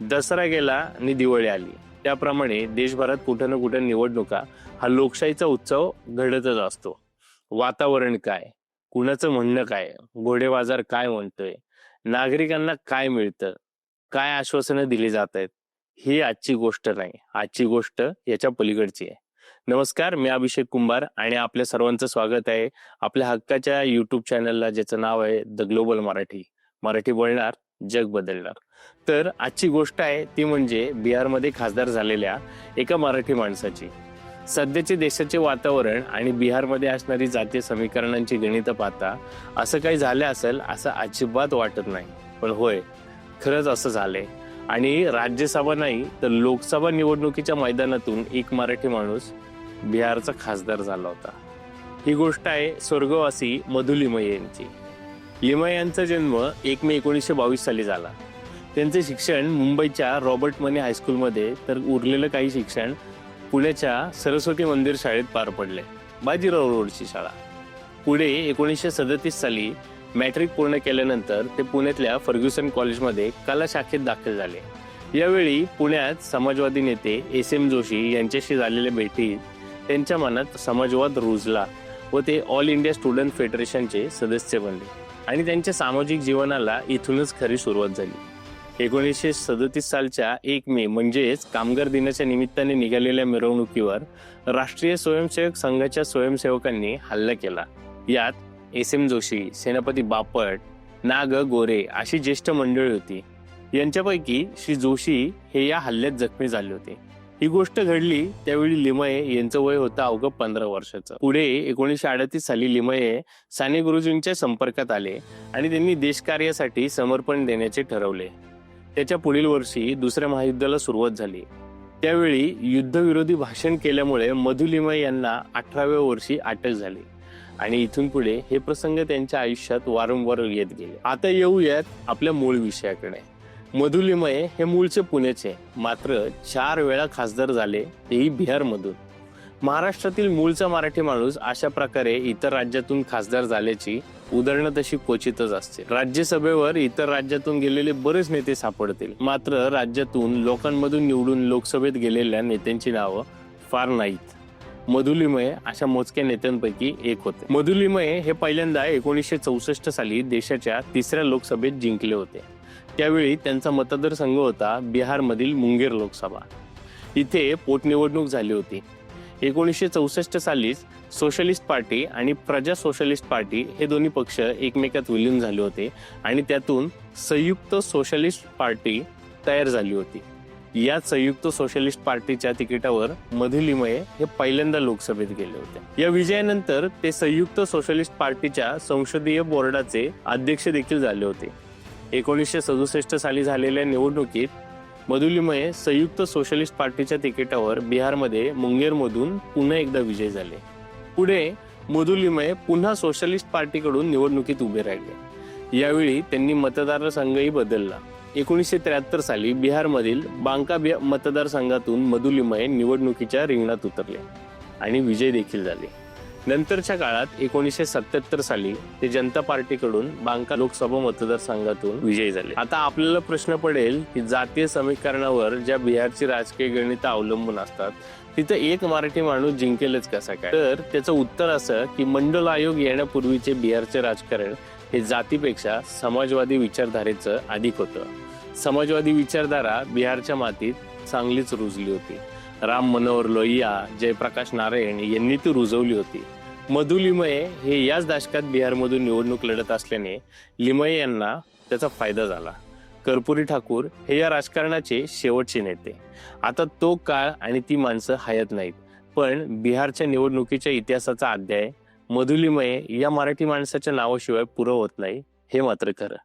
दसरा गेला आणि दिवाळी आली. त्याप्रमाणे देशभरात कुठं ना कुठं निवडणुका हा लोकशाहीचा उत्सव घडतच असतो. वातावरण काय? कुणाचं म्हणणं काय? घोडे बाजार काय म्हणतोय? नागरिकांना काय मिळतं? काय आश्वासनं दिली जात आहेत ही आजची गोष्ट नाही. आजची गोष्ट याच्या पलीकडची आहे. नमस्कार मी अभिषेक कुंभार आणि आपल्या सर्वांचं स्वागत आहे. आपल्या हक्काच्या युट्यूब चॅनलला ज्याचं नाव आहे द ग्लोबल मराठी. मराठी बोलणार जग बदलणार. तर आजची गोष्ट आहे ती म्हणजे बिहारमध्ये खासदार झालेल्या एका मराठी माणसाची. सध्याचे देशाचे वातावरण आणि बिहारमध्ये असणारी जातीय समीकरणांची गणितं पाहता असं काही झालं असेल असं अजिबात वाटत नाही. पण होय खरंच असं झालंय. आणि राज्यसभा नाही तर लोकसभा निवडणुकीच्या मैदानातून एक मराठी माणूस बिहारचा खासदार झाला होता. ही गोष्ट आहे स्वर्गवासी मधुलिमय यांची. लिमये यांचा जन्म एक मे एकोणीसशे बावीस साली झाला. त्यांचे शिक्षण मुंबईच्या रॉबर्ट मने हायस्कूलमध्ये तर उरलेलं काही शिक्षण पुण्याच्या सरस्वती मंदिर शाळेत पार पडले बाजीराव रोडची शाळा. पुढे एकोणीसशे सदतीस साली मॅट्रिक पूर्ण केल्यानंतर ते पुण्यातल्या फर्ग्युसन कॉलेजमध्ये कला शाखेत दाखल झाले. यावेळी पुण्यात समाजवादी नेते एस एम जोशी यांच्याशी झालेल्या भेटीत त्यांच्या मनात समाजवाद रुजला व ते ऑल इंडिया स्टुडंट फेडरेशनचे सदस्य बनले. आणि त्यांच्या सामाजिक जीवनाला इथूनच खरी सुरुवात झाली. एकोणीसशे सदतीस सालच्या एक मे म्हणजेच कामगार दिनाच्या निमित्ताने निघालेल्या मिरवणुकीवर राष्ट्रीय स्वयंसेवक संघाच्या स्वयंसेवकांनी हल्ला केला. यात एस एम जोशी सेनापती बापट नाग गोरे अशी ज्येष्ठ मंडळी होती. यांच्यापैकी श्री जोशी हे या हल्ल्यात जखमी झाले होते. ही गोष्ट घडली त्यावेळी लिमये यांचं वय होतं अवघं पंधरा वर्षाचं. पुढे एकोणीसशे अडतीस साली लिमये साने गुरुजींच्या संपर्कात आले आणि त्यांनी देशकार्यासाठी समर्पण देण्याचे ठरवले. त्याच्या पुढील वर्षी दुसऱ्या महायुद्धाला सुरुवात झाली. त्यावेळी युद्धविरोधी भाषण केल्यामुळे मधु लिमये यांना अठराव्या वर्षी अटक झाली आणि इथून पुढे हे प्रसंग त्यांच्या आयुष्यात वारंवार येत गेले. आता येऊयात आपल्या मूळ विषयाकडे. मधुलिमय हे मूळचे पुण्याचे मात्र चार वेळा खासदार झाले तेही बिहारमधून. महाराष्ट्रातील मूळचा मराठी माणूस अशा प्रकारे इतर राज्यातून खासदार झाल्याची उदाहरणं तशी क्वचितच असते राज्यसभेवर इतर राज्यातून गेलेले बरेच नेते सापडतील. मात्र राज्यातून लोकांमधून निवडून लोकसभेत गेलेल्या नेत्यांची नावं फार नाहीत. मधुलिमय अशा मोजक्या नेत्यांपैकी एक होते. मधुलिमय हे पहिल्यांदा एकोणीसशे चौसष्ट साली देशाच्या तिसऱ्या लोकसभेत जिंकले होते. त्यावेळी त्यांचा मतदारसंघ होता बिहारमधील मुंगेर लोकसभा. इथे पोटनिवडणूक झाली होती. एकोणीसशे चौसष्ट सालीच सोशलिस्ट पार्टी आणि प्रजा सोशलिस्ट पार्टी हे दोन्ही पक्ष एकमेकात विलीन झाले होते आणि त्यातून संयुक्त सोशलिस्ट पार्टी तयार झाली होती. या संयुक्त सोशलिस्ट पार्टीच्या तिकिटावर मधुलिमये हे पहिल्यांदा लोकसभेत गेले होते. या विजयानंतर ते संयुक्त सोशलिस्ट पार्टीच्या संसदीय बोर्डाचे अध्यक्ष देखील झाले होते. एकोणीसशे सदुसष्ट साली झालेल्या निवडणुकीत मधुलिमये संयुक्त सोशलिस्ट पार्टीच्या तिकिटावर बिहारमध्ये मुंगेरमधून पुन्हा एकदा विजय झाले. पुढे मधुलिमये पुन्हा सोशलिस्ट पार्टीकडून निवडणुकीत उभे राहिले. यावेळी त्यांनी मतदारसंघही बदलला. एकोणीसशे त्र्याहत्तर साली बिहारमधील बांका मतदारसंघातून मधुलिमये निवडणुकीच्या रिंगणात उतरले आणि विजय देखील झाले. नंतरच्या काळात एकोणीसशे सत्याहत्तर साली ते जनता पार्टीकडून बांका लोकसभा मतदारसंघातून विजयी झाले. आता आपल्याला प्रश्न पडेल की जातीय समीकरणावर ज्या बिहारची राजकीय गणित अवलंबून असतात तिथं एक मराठी माणूस जिंकेलच कसा काय? तर त्याचं उत्तर असं की मंडल आयोग येण्यापूर्वीचे बिहारचे राजकारण हे जातीपेक्षा समाजवादी विचारधारेचं अधिक होतं. समाजवादी विचारधारा बिहारच्या मातीत चांगलीच रुजली होती. राम मनोहर लोहिया जयप्रकाश नारायण यांनी ती रुजवली होती. मधुलिमये हे याच दशकात बिहारमधून निवडणूक लढत असल्याने लिमये यांना त्याचा फायदा झाला. कर्पुरी ठाकूर हे या राजकारणाचे शेवटचे नेते. आता तो काळ आणि ती माणसं हयात नाहीत. पण बिहारच्या निवडणुकीच्या इतिहासाचा अध्याय मधुलिमये या मराठी माणसाच्या नावाशिवाय पुरं होत नाही हे मात्र खरं.